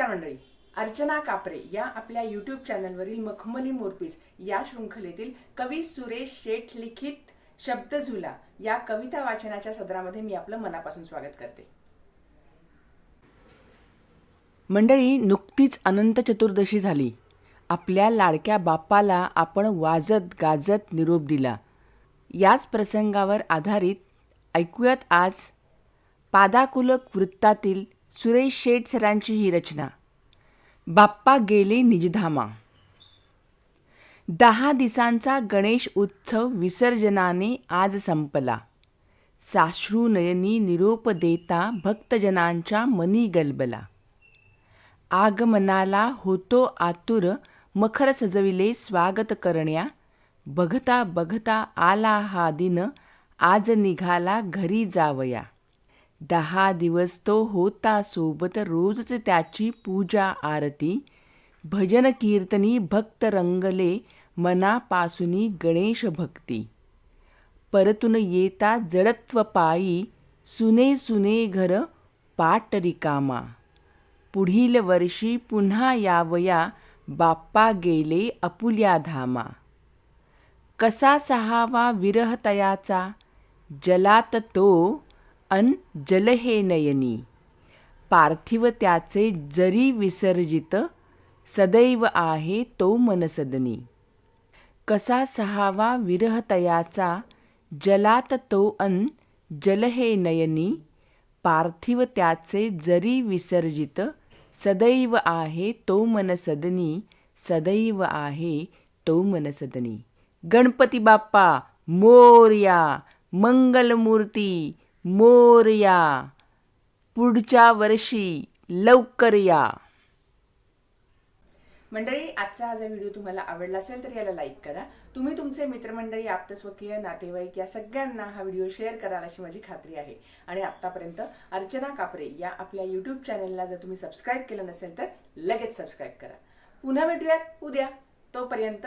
मंडळी. अर्चना कापरे या आपल्या यूट्यूब चॅनलवरील मखमली मोरपीस या शृंखलेतील कवी सुरेश शेठ लिखित शब्द झुला या कविता वाचनाच्या सदरामध्ये मी आपलं मनापासून स्वागत करते. मंडळी नुकतीच अनंत चतुर्दशी झाली. आपल्या लाडक्या बाप्पाला आपण वाजत गाजत निरोप दिला. याच प्रसंगावर आधारित ऐकूयात आज पादाकुलक वृत्तातील सुरेश शेठ सरांची ही रचना. बाप्पा गेले निजधामा. दहा दिसांचा गणेश उत्सव विसर्जनाने आज संपला. साश्रूनयनी निरोप देता भक्तजनांच्या मनी गलबला. आगमनाला होतो आतुर मखर सजविले स्वागत करण्या. बघता बघता आला हा दिन आज निघाला घरी जावया. दहा दिवस तो होता सोबत रोजच त्याची पूजा आरती भजन कीर्तनी भक्त रंगले मनापासूनी गणेश भक्ती. परतून येता जडत्व पायी सुने सुने घर पाट रिकामा. पुढील वर्षी पुन्हा यावया बाप्पा गेले अपुल्या धामा. कसा सहावा विरहतयाचा जलात तो अन जल हे नयनी पार्थिव त्याचे जरी विसर्जित सदैव आहे तो मनसदनी. कसा सहावा विरहतयाचा जलात तो अन जलहे नयनी पार्थिव त्याचे जरी विसर्जित सदैव आहे तो मनसदनी सदैव आहे तो मनसदनी. गणपती बाप्पा मोर्या मंगलमूर्ती मोरया पुढच्या वर्षी लवकर या. मंडळी आजचा हा जर व्हिडिओ तुम्हाला आवडला असेल तर याला लाईक करा. तुम्ही तुमचे मित्रमंडळी आप्तस्वकीय नातेवाईक या सगळ्यांना हा व्हिडिओ शेअर कराल अशी माझी खात्री आहे. आणि आतापर्यंत अर्चना कापरे या आपल्या यूट्यूब चॅनलला जर तुम्ही सबस्क्राईब केलं नसेल तर लगेच सबस्क्राईब करा. पुन्हा भेटूयात उद्या तोपर्यंत